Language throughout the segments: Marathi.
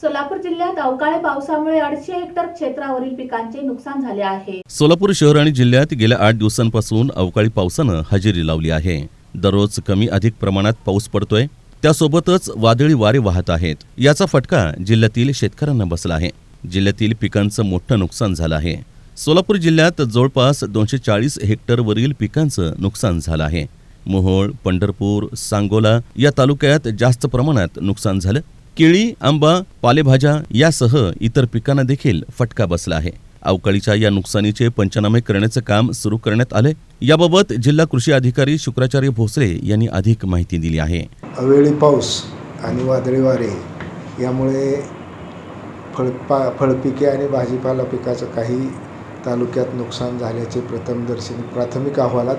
सोलापूर जिल्ह्यात अवकाळी पावसामुळे अडीचशे हेक्टर क्षेत्रावरील पिकांचे नुकसान झाले आहे. सोलापूर शहर आणि जिल्ह्यात गेल्या आठ दिवसांपासून अवकाळी पावसानं हजेरी लावली आहे. दररोज कमी अधिक प्रमाणात पाऊस पडतोय. त्यासोबतच वादळी वारे वाहत आहेत. याचा फटका जिल्ह्यातील शेतकऱ्यांना बसला आहे. जिल्ह्यातील पिकांचं मोठं नुकसान झालं आहे. सोलापूर जिल्ह्यात जवळपास दोनशे चाळीस हेक्टरवरील पिकांचं नुकसान झालं आहे. मोहोळ पंढरपूर सांगोला या तालुक्यात जास्त प्रमाणात नुकसान झालं. केळी आंबा पालेभाज्या यासह इतर पिकांना देखील फटका बसला आहे. अवकाळीच्या या नुकसानीचे पंचनामे करण्याचं काम सुरू करण्यात आले याबाबत जिल्हा कृषी अधिकारी शुक्राचार्य भोसले यांनी अधिक माहिती दिली आहे. अवेळी पाऊस आणि वादळी वारे यामुळे फळपा फळपिके आणि भाजीपाला पिकाचं काही तालुक्यात नुकसान झाल्याचे प्रथमदर्शनी प्राथमिक अहवालात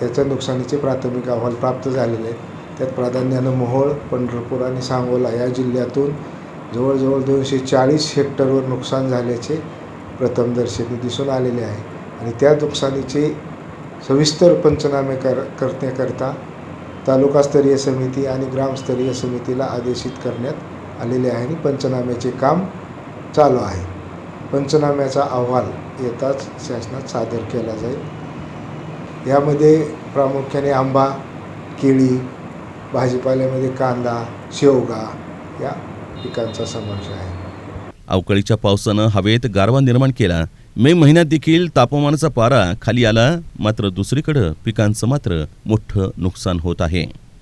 त्याच्या नुकसानीचे प्राथमिक अहवाल प्राप्त झालेले आहेत. त्यात प्राधान्यानं मोहोळ पंढरपूर आणि सांगोला या जिल्ह्यातून जवळजवळ दोनशे चाळीस हेक्टरवर नुकसान झाल्याचे प्रथमदर्शनी दिसून आलेले आहे. आणि त्या नुकसानीचे सविस्तर पंचनामे कर करण्याकरता तालुकास्तरीय समिती आणि ग्रामस्तरीय समितीला आदेशित करण्यात आलेले आहे आणि पंचनाम्याचे काम चालू आहे. पंचनाम्याचा अहवाल येताच शासनात सादर केला जाईल. यामध्ये प्रामुख्याने आंबा केळी भाजीपाल्यामध्ये कांदा शेवगा या पिकांचा समावेश आहे. अवकाळीच्या पावसानं हवेत गारवा निर्माण केला. मे महिन्यात देखील तापमानाचा पारा खाली आला. मात्र दुसरीकडं पिकांचं मात्र मोठं नुकसान होत आहे.